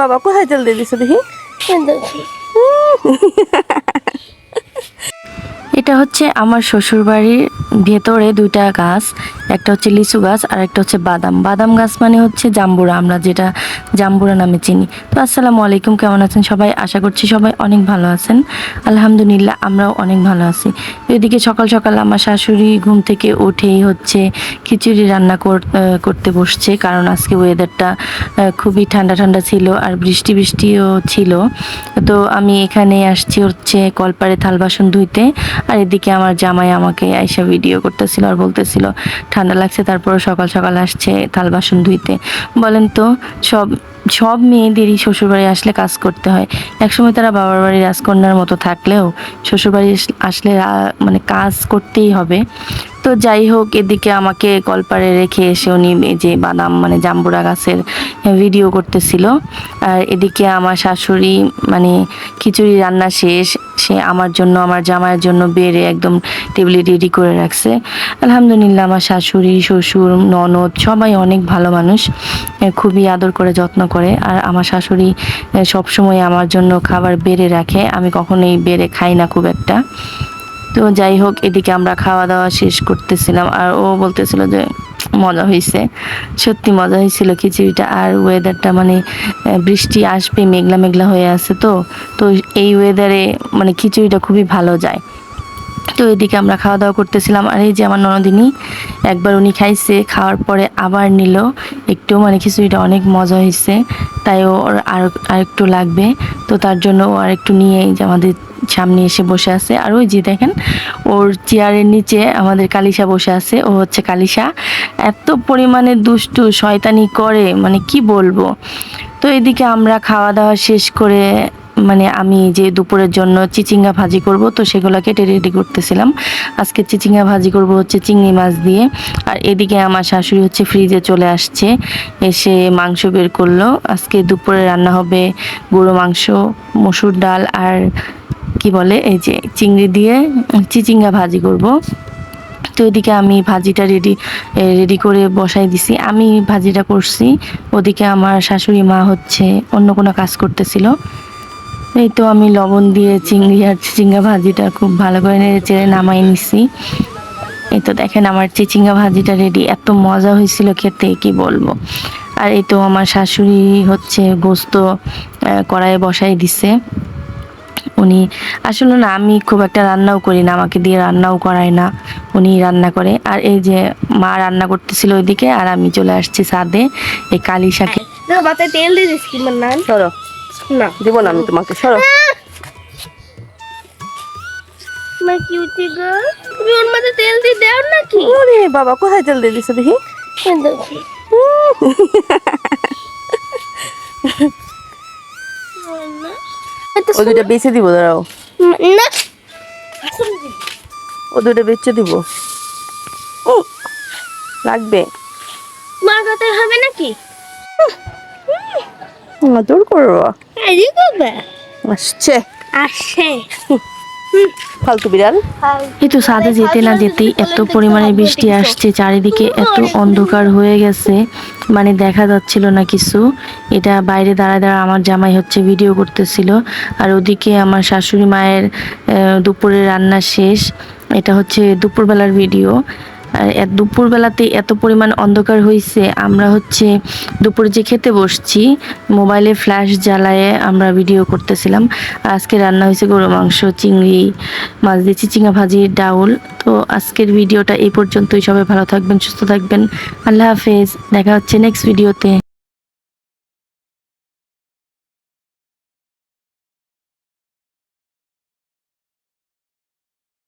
বাবা কোথায় তেল দিয়ে দিছো দেখি? এটা হচ্ছে আমার শ্বশুরবাড়ির ভেতরে দুইটা গাছ। একটা হচ্ছে লিচু গাছ আর একটা হচ্ছে বাদাম। বাদাম গাছ মানে হচ্ছে জাম্বুরা, আমরা যেটা জাম্বুরা নামে চিনি। তো আসসালামু আলাইকুম, কেমন আছেন সবাই? আশা করছি সবাই অনেক ভালো আছেন। আলহামদুলিল্লাহ, আমরাও অনেক ভালো আছি। এদিকে সকাল সকাল আমার শাশুড়ি ঘুম থেকে উঠেই হচ্ছে খিচুড়ি রান্না কর- করতে বসছে। কারণ আজকে ওয়েদারটা খুবই ঠান্ডা ঠান্ডা ছিল আর বৃষ্টি বৃষ্টিও ছিল। তো আমি এখানে আসছি হচ্ছে কলপারে থাল বাসন ধুইতে। আর এদিকে আমার জামাই আমাকে আইসা ভিডিও করতেছিল আর বলতেছিল ঠান্ডা লাগছে তারপর সকাল সকাল আসছে থাল বাসন ধুইতে। বলেন তো, সব সব মেয়েদেরই শ্বশুরবাড়ি আসলে কাজ করতে হয়। একসময় তারা বাবার বাড়ির রাজকন্যার মতো থাকলেও শ্বশুরবাড়ি আসলে মানে কাজ করতেই হবে। তো যাই হোক, এদিকে আমাকে কলপারে রেখে এসে উনি যে বাদাম মানে জাম্বুরা গাছের ভিডিও করতেছিল। আর এদিকে আমার শাশুড়ি মানে খিচুড়ি রান্না শেষ। সে আমার জন্য, আমার জামাইয়ের জন্য বেড়ে একদম টেবিলে রেডি করে রাখছে। আলহামদুলিল্লাহ, আমার শাশুড়ি, শ্বশুর, ননদ সবাই অনেক ভালো মানুষ। খুবই আদর করে, যত্ন করে। আর আমার শাশুড়ি সবসময় আমার জন্য খাবার বেড়ে রাখে। আমি কখনোই বেড়ে খাই না খুব একটা। তো যাই হোক, এদিকে আমরা খাওয়া দাওয়া শেষ করতেছিলাম। আর ও বলতেছিল যে, মজা হয়েছে সত্যি মজা হয়েছিল খিচুড়িটা। আর ওয়েদারটা মানে বৃষ্টি আসবে, মেঘলা মেঘলা হয়ে আছে তো। তো এই ওয়েদারে মানে খিচুড়িটা খুবই ভালো যায়। তো এদিকে আমরা খাওয়া দাওয়া করতেছিলাম। আর এই যে আমার ননদিনী, একবার উনি খাইছে, খাওয়ার পরে আবার নিল। একটু মানে খিচুড়িটা অনেক মজা হয়েছে তাই ওর আর, আরেকটু লাগবে। তো তার জন্য ও আরেকটু নিয়ে যে আমাদের সামনে এসে বসে আছে। আর ওই যে দেখেন, ওর চেয়ারের নিচে আমাদের কালিশা বসে আছে। ও হচ্ছে কালিশা। এত পরিমাণে দুষ্টু, শয়তানি করে। মানে কি বলব? তো এদিকে আমরা খাওয়া দাওয়া শেষ করে মানে আমি যে দুপুরের জন্য চিচিঙ্গা ভাজি করব, তো সেগুলো কেটে রেডি করতেছিলাম। আজকে চিচিঙ্গা ভাজি করব হচ্ছে চিংড়ি মাছ দিয়ে। আর এদিকে আমার শাশুড়ি হচ্ছে ফ্রিজে চলে আসছে, এসে মাংস বের করল। আজকে দুপুরে রান্না হবে গরু মাংস, মসুর ডাল আর কি বলে, এই যে চিংড়ি দিয়ে চিচিঙ্গা ভাজি করব। তো এদিকে আমি ভাজিটা রেডি রেডি করে বসাই দিছি। আমি ভাজিটা করছি, ওদিকে আমার শাশুড়ি মা হচ্ছে অন্য কোনো কাজ করতেছিল। এই তো আমি লবণ দিয়ে চিংড়ি আর চিচিঙ্গা ভাজিটা খুব ভালো করে নেড়ে চেড়ে নামাই নিছি। এই তো দেখেন আমার চিচিঙ্গা ভাজিটা রেডি এত মজা হয়েছিল খেতে কি বলব? আর এই তো আমার শাশুড়ি হচ্ছে গোস্ত কড়াইয়ে বসাই দিছে। উনি আসলে না আমি খুব একটা রান্নাও করি না আমাকে দিয়ে রান্নাও করায় না। উনি রান্না করে। আর এই যে মা রান্না করতেছিল ওইদিকে আর আমি চলে আসছি সাদে এই কালি শাকে। তেল দিয়ে দিস কি না দিব না আমি তোমাকে সরো। মা কিউটি গো? তুমি ওর মাথায় তেল দিয়ে দাও নাকি? ওরে বাবা কোথায় তেল দিয়ে দিছো দেখি? দেখি। ও দুইটা বেচে দিব দাঁড়াও। না। ও দুইটা বেচে দিব। ও লাগবে। মার হবে নাকি? আদর করব এই করবে আসছে। আসে ফালতু বিড়াল। এই সাদে যেতে না যেতেই এত পরিমাণে বৃষ্টি আসছে চারিদিকে এত অন্ধকার হয়ে গেছে মানে দেখা যাচ্ছিল না কিছু। এটা বাইরে দাঁড়ায় দাঁড়া আমার জামাই হচ্ছে ভিডিও করতেছিল। আর ওদিকে আমার শাশুড়ি মায়ের দুপুরে রান্না শেষ। এটা হচ্ছে দুপুরবেলার ভিডিও আর দুপুরবেলাতে এত পরিমাণ অন্ধকার হয়েছে আমরা হচ্ছে দুপুরে যে খেতে বসছি, মোবাইলে ফ্ল্যাশ জ্বালায়ে আমরা ভিডিও করতেছিলাম। আজকে রান্না হয়েছে গরু মাংস, চিংড়ি, মাছ দিয়েছি চিঙা ভাজি, ডাউল। তো আজকের ভিডিওটা এই পর্যন্তই। সবাই ভালো থাকবেন, সুস্থ থাকবেন। আল্লাহ হাফেজ। দেখা হচ্ছে নেক্সট ভিডিওতে